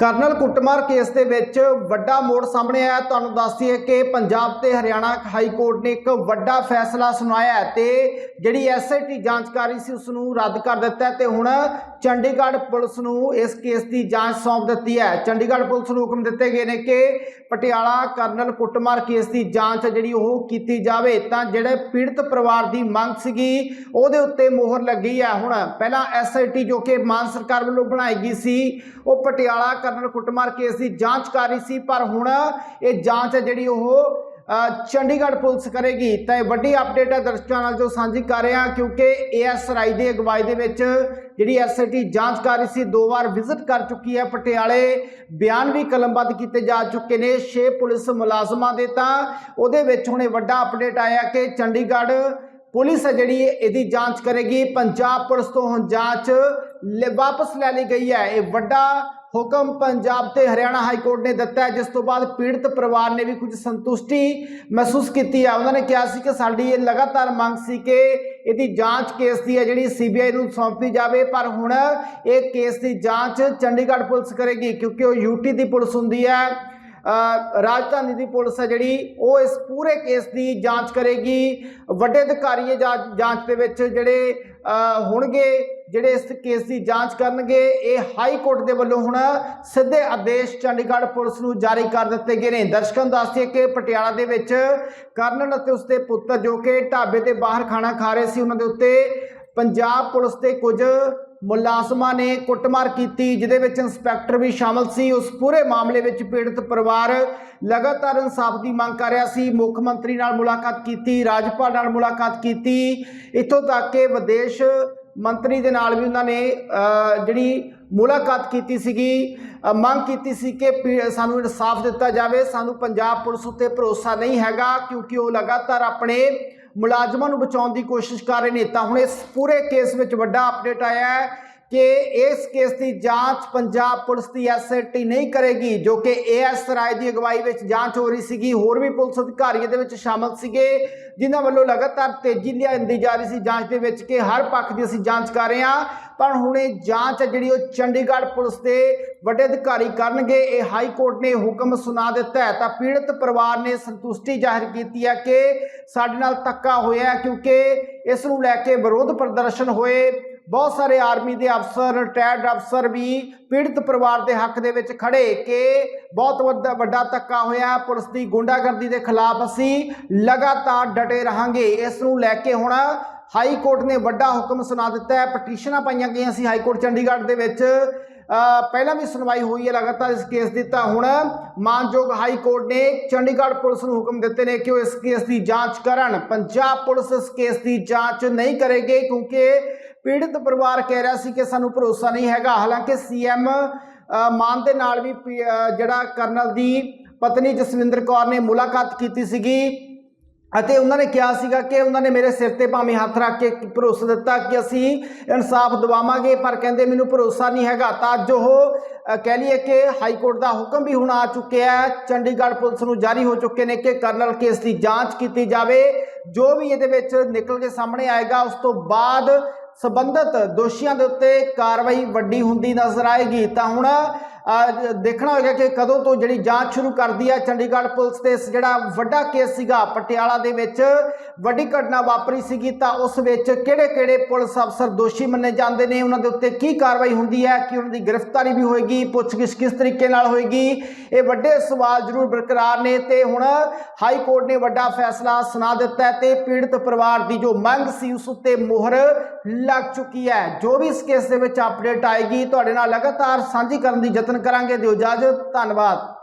Colonel ਕੁੱਟਮਾਰ case ਦੇ ਵਿੱਚ ਵੱਡਾ ਮੋੜ ਸਾਹਮਣੇ ਆਇਆ। ਤੁਹਾਨੂੰ ਦੱਸ ਦਈਏ ਕਿ ਪੰਜਾਬ ਤੇ ਹਰਿਆਣਾ ਹਾਈ ਕੋਰਟ ਨੇ ਇੱਕ ਵੱਡਾ ਫੈਸਲਾ ਸੁਣਾਇਆ ਹੈ ਤੇ ਜਿਹੜੀ ਐਸਆਈਟੀ ਜਾਂਚਕਾਰੀ ਸੀ ਉਸ ਨੂੰ ਰੱਦ ਕਰ ਦਿੱਤਾ ਹੈ ਤੇ ਹੁਣ ਚੰਡੀਗੜ੍ਹ ਪੁਲਿਸ ਨੂੰ ਇਸ ਕੇਸ ਦੀ ਜਾਂਚ ਸੌਂਪ ਦਿੱਤੀ ਹੈ। ਚੰਡੀਗੜ੍ਹ ਪੁਲਿਸ ਨੂੰ ਹੁਕਮ ਦਿੱਤੇ ਗਏ ਨੇ ਕਿ ਪਟਿਆਲਾ ਕਰਨਲ ਕੁੱਟਮਾਰ ਕੇਸ ਦੀ ਜਾਂਚ ਜਿਹੜੀ ਉਹ ਕੀਤੀ ਜਾਵੇ। ਤਾਂ ਜਿਹੜੇ ਪੀੜਤ ਪਰਿਵਾਰ ਦੀ ਮੰਗ ਸੀਗੀ, ਉਹਦੇ ਉੱਤੇ ਮੋਹਰ ਲੱਗੀ ਹੈ। ਹੁਣ ਪਹਿਲਾਂ ਐਸਆਈਟੀ ਜੋ ਕਿ ਮਾਨ ਸਰਕਾਰ ਵੱਲੋਂ ਬਣਾਈ ਗਈ ਸੀ, ਉਹ ਪਟਿਆਲਾ ਕਰਨਲ ਕੁੱਟਮਾਰ ਕੇਸ ਦੀ ਜਾਂਚ ਕਰ ਰਹੀ ਸੀ। ਪਰ ਹੁਣ ਇਹ ਜਾਂਚ ਜਿਹੜੀ ਉਹ ਚੰਡੀਗੜ੍ਹ ਪੁਲਿਸ ਕਰੇਗੀ। ਤਾਂ ਇਹ ਵੱਡੀ ਅਪਡੇਟ ਹੈ ਦਰਸ਼ਕਾਂ ਨਾਲ ਜੋ ਸਾਂਝੀ ਕਰ ਰਿਹਾ ਹਾਂ ਕਿਉਂਕਿ ਏਐਸ ਰਾਈ ਦੀ ਅਗਵਾਈ ਦੇ ਵਿੱਚ ਜਿਹੜੀ ਐਸਆਈਟੀ ਜਾਂਚ ਕਰ ਰਹੀ ਸੀ, ਦੋ ਵਾਰ ਵਿਜ਼ਿਟ ਕਰ ਚੁੱਕੀ ਹੈ। ਪਟਿਆਲੇ ਬਿਆਨ ਵੀ ਕਲਮਬੱਧ ਕੀਤੇ ਜਾ ਚੁੱਕੇ ਨੇ 6 ਪੁਲਿਸ ਮੁਲਾਜ਼ਮਾਂ ਦੇ ਤਾਂ ਉਹਦੇ ਵਿੱਚ ਹੁਣੇ ਵੱਡਾ ਅਪਡੇਟ ਆਇਆ ਕਿ ਚੰਡੀਗੜ੍ਹ ਪੁਲਿਸ ਹੈ ਜਿਹੜੀ ਇਹਦੀ ਜਾਂਚ ਕਰੇਗੀ। ਪੰਜਾਬ ਪੁਲਿਸ ਤੋਂ ਹੁਣ ਜਾਂਚ ਲੈ- ਵਾਪਸ ਲੈ ਲਈ ਗਈ ਹੈ। ਇਹ ਵੱਡਾ ਹੁਕਮ ਪੰਜਾਬ ਤੇ ਹਰਿਆਣਾ ਹਾਈ ਕੋਰਟ ਨੇ ਦਿੱਤਾ ਹੈ, ਜਿਸ ਤੋਂ ਬਾਅਦ ਪੀੜਤ ਪਰਿਵਾਰ ਨੇ ਵੀ ਕੁਝ ਸੰਤੁਸ਼ਟੀ ਮਹਿਸੂਸ ਕੀਤੀ ਹੈ। ਉਹਨਾਂ ਨੇ ਕਿਹਾ ਸੀ ਕਿ ਸਾਡੀ ਇਹ ਲਗਾਤਾਰ ਮੰਗ ਸੀ ਕਿ ਇਹਦੀ ਜਾਂਚ ਕੇਸ ਦੀ ਹੈ, ਜਿਹੜੀ ਸੀਬੀਆਈ ਨੂੰ ਸੌਂਪੀ ਜਾਵੇ। ਪਰ ਹੁਣ ਇਹ ਕੇਸ ਦੀ ਜਾਂਚ ਚੰਡੀਗੜ੍ਹ ਪੁਲਿਸ ਕਰੇਗੀ, ਕਿਉਂਕਿ ਉਹ ਯੂਟੀ ਦੀ ਪੁਲਿਸ ਹੁੰਦੀ ਹੈ। ਰਾਜਧਾਨੀ ਦੀ ਪੁਲਿਸ ਹੈ ਜਿਹੜੀ, ਉਹ ਇਸ ਪੂਰੇ ਕੇਸ ਦੀ ਜਾਂਚ ਕਰੇਗੀ। ਵੱਡੇ ਅਧਿਕਾਰੀ ਜਾਂਚ ਜਾਂਚ ਦੇ ਵਿੱਚ ਜਿਹੜੇ ਹੋਣਗੇ, ਜਿਹੜੇ ਇਸ ਕੇਸ ਦੀ ਜਾਂਚ ਕਰਨਗੇ, ਇਹ ਹਾਈ ਕੋਰਟ ਦੇ ਵੱਲੋਂ ਹੁਣ ਸਿੱਧੇ ਆਦੇਸ਼ ਚੰਡੀਗੜ੍ਹ ਪੁਲਿਸ ਨੂੰ ਜਾਰੀ ਕਰ ਦਿੱਤੇ ਗਏ ਨੇ। ਦਰਸ਼ਕਾਂ ਨੂੰ ਦੱਸਦੇ ਕਿ ਪਟਿਆਲਾ ਦੇ ਵਿੱਚ ਕਰਨਲ ਅਤੇ ਉਸਦੇ ਪੁੱਤਰ ਜੋ ਕਿ ਢਾਬੇ ਤੇ ਬਾਹਰ ਖਾਣਾ ਖਾ ਰਹੇ ਸੀ, ਉਹਨਾਂ ਦੇ ਉੱਤੇ ਪੰਜਾਬ ਪੁਲਿਸ ਦੇ ਕੁਝ ਮੁਲਾਜ਼ਮਾਂ ਨੇ ਕੁੱਟਮਾਰ ਕੀਤੀ, ਜਿਹਦੇ ਵਿੱਚ ਇੰਸਪੈਕਟਰ ਵੀ ਸ਼ਾਮਲ ਸੀ। ਉਸ ਪੂਰੇ ਮਾਮਲੇ ਵਿੱਚ ਪੀੜਤ ਪਰਿਵਾਰ ਲਗਾਤਾਰ ਇਨਸਾਫ ਦੀ ਮੰਗ ਕਰ ਰਿਹਾ ਸੀ। ਮੁੱਖ ਮੰਤਰੀ ਨਾਲ ਮੁਲਾਕਾਤ ਕੀਤੀ, ਰਾਜਪਾਲ ਨਾਲ ਮੁਲਾਕਾਤ ਕੀਤੀ। ਇੱਥੋਂ ਤੱਕ ਕਿ ਵਿਦੇਸ਼ ਮੰਤਰੀ ਦੇ ਨਾਲ ਵੀ ਉਹਨਾਂ ਨੇ ਜਿਹੜੀ ਮੁਲਾਕਾਤ ਕੀਤੀ ਸੀਗੀ ਮੰਗ ਕੀਤੀ ਸੀ ਕਿ ਪੀ- ਸਾਨੂੰ ਇਨਸਾਫ ਦਿੱਤਾ ਜਾਵੇ। ਸਾਨੂੰ ਪੰਜਾਬ ਪੁਲਿਸ ਉੱਤੇ ਭਰੋਸਾ ਨਹੀਂ ਹੈਗਾ, ਕਿਉਂਕਿ ਉਹ ਲਗਾਤਾਰ ਆਪਣੇ ਮੁਲਾਜ਼ਮਾਂ ਨੂੰ ਬਚਾਉਣ ਦੀ ਕੋਸ਼ਿਸ਼ ਕਰ ਰਹੇ ਨੇ। ਤਾਂ ਹੁਣ ਇਸ ਪੂਰੇ ਕੇਸ ਵਿੱਚ ਵੱਡਾ ਅਪਡੇਟ ਆਇਆ ਹੈ। ਕਿ ਇਸ ਕੇਸ ਦੀ ਜਾਂਚ ਪੰਜਾਬ ਪੁਲਿਸ ਦੀ ਐਸਆਈਟੀ ਨਹੀਂ ਕਰੇਗੀ, ਜੋ ਕਿ ਏਐਸ ਰਾਏ ਦੀ ਅਗਵਾਈ ਵਿੱਚ ਜਾਂਚ ਹੋ ਰਹੀ ਸੀਗੀ। ਹੋਰ ਵੀ ਪੁਲਿਸ ਅਧਿਕਾਰੀ ਇਹਦੇ ਵਿੱਚ ਸ਼ਾਮਲ ਸੀਗੇ, ਜਿਨ੍ਹਾਂ ਵੱਲੋਂ ਲਗਾਤਾਰ ਤੇਜ਼ੀ ਲਿਆਂਦੀ ਜਾ ਰਹੀ ਸੀ ਜਾਂਚ ਦੇ ਵਿੱਚ ਕਿ ਹਰ ਪੱਖ ਦੀ ਅਸੀਂ ਜਾਂਚ ਕਰ ਰਹੇ ਹਾਂ। ਪਰ ਹੁਣ ਇਹ ਜਾਂਚ ਹੈ ਜਿਹੜੀ ਉਹ ਚੰਡੀਗੜ੍ਹ ਪੁਲਿਸ ਦੇ ਵੱਡੇ ਅਧਿਕਾਰੀ ਕਰਨਗੇ। ਇਹ ਹਾਈ ਕੋਰਟ ਨੇ ਹੁਕਮ ਸੁਣਾ ਦਿੱਤਾ ਹੈ। ਤਾਂ ਪੀੜਤ ਪਰਿਵਾਰ ਨੇ ਸੰਤੁਸ਼ਟੀ ਜ਼ਾਹਿਰ ਕੀਤੀ ਹੈ ਕਿ ਸਾਡੇ ਨਾਲ ਧੱਕਾ ਹੋਇਆ ਕਿਉਂਕਿ ਇਸ ਨੂੰ ਲੈ ਕੇ ਵਿਰੋਧ ਪ੍ਰਦਰਸ਼ਨ ਹੋਏ। ਬਹੁਤ ਸਾਰੇ ਆਰਮੀ ਦੇ ਅਫਸਰ, ਰਿਟਾਇਰਡ ਅਫਸਰ ਵੀ ਪੀੜਤ ਪਰਿਵਾਰ ਦੇ ਹੱਕ ਦੇ ਵਿੱਚ ਖੜੇ ਕਿ ਬਹੁਤ ਵੱਡਾ ਵੱਡਾ ਧੱਕਾ ਹੋਇਆ। ਪੁਲਿਸ ਦੀ ਗੁੰਡਾਗਰਦੀ ਦੇ ਖਿਲਾਫ ਅਸੀਂ ਲਗਾਤਾਰ ਡਟੇ ਰਹਾਂਗੇ। ਇਸ ਨੂੰ ਲੈ ਕੇ ਹੁਣ ਹਾਈ ਕੋਰਟ ਨੇ ਵੱਡਾ ਹੁਕਮ ਸੁਣਾ ਦਿੱਤਾ ਹੈ। ਪਟੀਸ਼ਨਾਂ ਪਾਈਆਂ ਗਈਆਂ ਸੀ ਹਾਈ ਕੋਰਟ ਚੰਡੀਗੜ੍ਹ ਦੇ ਵਿੱਚ। ਪਹਿਲਾਂ ਵੀ ਸੁਣਵਾਈ ਹੋਈ ਹੈ ਲਗਾਤਾਰ ਇਸ ਕੇਸ ਦੀ। ਤਾਂ ਹੁਣ ਮਾਨਯੋਗ ਹਾਈ ਕੋਰਟ ਨੇ ਚੰਡੀਗੜ੍ਹ ਪੁਲਿਸ ਨੂੰ ਹੁਕਮ ਦਿੱਤੇ ਨੇ ਕਿ ਉਹ ਇਸ ਕੇਸ ਦੀ ਜਾਂਚ ਕਰਨ। ਪੰਜਾਬ ਪੁਲਿਸ ਇਸ ਕੇਸ ਦੀ ਜਾਂਚ ਨਹੀਂ ਕਰੇਗੀ ਕਿਉਂਕਿ ਪੀੜਤ ਪਰਿਵਾਰ ਕਹਿ ਰਿਹਾ ਸੀ ਕਿ ਸਾਨੂੰ ਭਰੋਸਾ ਨਹੀਂ ਹੈਗਾ। ਹਾਲਾਂਕਿ ਸੀਐਮ ਮਾਨ ਦੇ ਨਾਲ ਵੀ ਪੀ- ਜਿਹੜਾ ਕਰਨਲ ਦੀ ਪਤਨੀ ਜਸਵਿੰਦਰ ਕੌਰ ਨੇ ਮੁਲਾਕਾਤ ਕੀਤੀ ਸੀਗੀ ਅਤੇ ਉਹਨਾਂ ਨੇ ਕਿਹਾ ਸੀਗਾ ਕਿ ਉਹਨਾਂ ਨੇ ਮੇਰੇ ਸਿਰ ਤੇ ਭਾਵੇਂ ਹੱਥ ਰੱਖ ਕੇ ਭਰੋਸਾ ਦਿੱਤਾ ਕਿ ਅਸੀਂ ਇਨਸਾਫ ਦਿਵਾਵਾਂਗੇ, ਪਰ ਕਹਿੰਦੇ ਮੈਨੂੰ ਭਰੋਸਾ ਨਹੀਂ ਹੈਗਾ। ਤਾਂ ਅੱਜ ਉਹ ਕਹਿ ਲਈਏ ਕਿ ਹਾਈ ਕੋਰਟ ਦਾ ਹੁਕਮ ਵੀ ਹੁਣ ਆ ਚੁੱਕਿਆ ਹੈ। ਚੰਡੀਗੜ੍ਹ ਪੁਲਿਸ ਨੂੰ ਜਾਰੀ ਹੋ ਚੁੱਕੇ ਨੇ ਕਿ ਕਰਨਲ ਕੇਸ ਦੀ ਜਾਂਚ ਕੀਤੀ ਜਾਵੇ। ਜੋ ਵੀ ਇਹਦੇ ਵਿੱਚ ਨਿਕਲ ਕੇ ਸਾਹਮਣੇ ਆਏਗਾ, ਉਸ ਤੋਂ ਬਾਅਦ ਸਬੰਧਤ ਦੋਸ਼ੀਆਂ ਦੇ ਉੱਤੇ ਕਾਰਵਾਈ ਵੱਡੀ ਹੁੰਦੀ ਨਜ਼ਰ ਆਏਗੀ। ਤਾਂ ਹੁਣ ਦੇਖਣਾ ਹੋਏਗਾ ਕਿ ਕਦੋਂ ਤੋਂ ਜਿਹੜੀ ਜਾਂਚ ਸ਼ੁਰੂ ਕਰਦੀ ਹੈ ਚੰਡੀਗੜ੍ਹ ਪੁਲਿਸ ਤੇ। ਇਸ ਜਿਹੜਾ ਵੱਡਾ ਕੇਸ ਸੀਗਾ ਪਟਿਆਲਾ ਦੇ ਵਿੱਚ, ਵੱਡੀ ਘਟਨਾ ਵਾਪਰੀ ਸੀਗੀ ਤਾਂ ਉਸ ਵਿੱਚ ਕਿਹੜੇ-ਕਿਹੜੇ ਪੁਲਿਸ ਅਫਸਰ ਦੋਸ਼ੀ ਮੰਨੇ ਜਾਂਦੇ ਨੇ, ਉਹਨਾਂ ਦੇ ਉੱਤੇ ਕੀ ਕਾਰਵਾਈ ਹੁੰਦੀ ਹੈ, ਕਿ ਉਹਨਾਂ ਦੀ ਗ੍ਰਿਫਤਾਰੀ ਵੀ ਹੋਏਗੀ, ਪੁੱਛਗਿੱਛ ਕਿਸ ਤਰੀਕੇ ਨਾਲ ਹੋਏਗੀ, ਇਹ ਵੱਡੇ ਸਵਾਲ ਜ਼ਰੂਰ ਬਰਕਰਾਰ ਨੇ ਤੇ ਹੁਣ ਹਾਈ ਕੋਰਟ ਨੇ ਵੱਡਾ ਫੈਸਲਾ ਸੁਣਾ ਦਿੱਤਾ ਹੈ ਤੇ ਪੀੜਤ ਪਰਿਵਾਰ ਦੀ ਜੋ ਮੰਗ ਸੀ ਉਸ ਉੱਤੇ ਮੋਹਰ ਲੱਗ ਚੁੱਕੀ ਹੈ। ਜੋ ਵੀ ਇਸ ਕੇਸ ਦੇ ਵਿੱਚ ਅਪਡੇਟ ਆਏਗੀ, ਤੁਹਾਡੇ ਨਾਲ ਲਗਾਤਾਰ ਸਾਂਝੀ ਕਰਨ ਦੀ ਯਤਨ ਕਰਾਂਗੇ ਦਿਓ ਇਜਾਜ਼ਤ ਧੰਨਵਾਦ।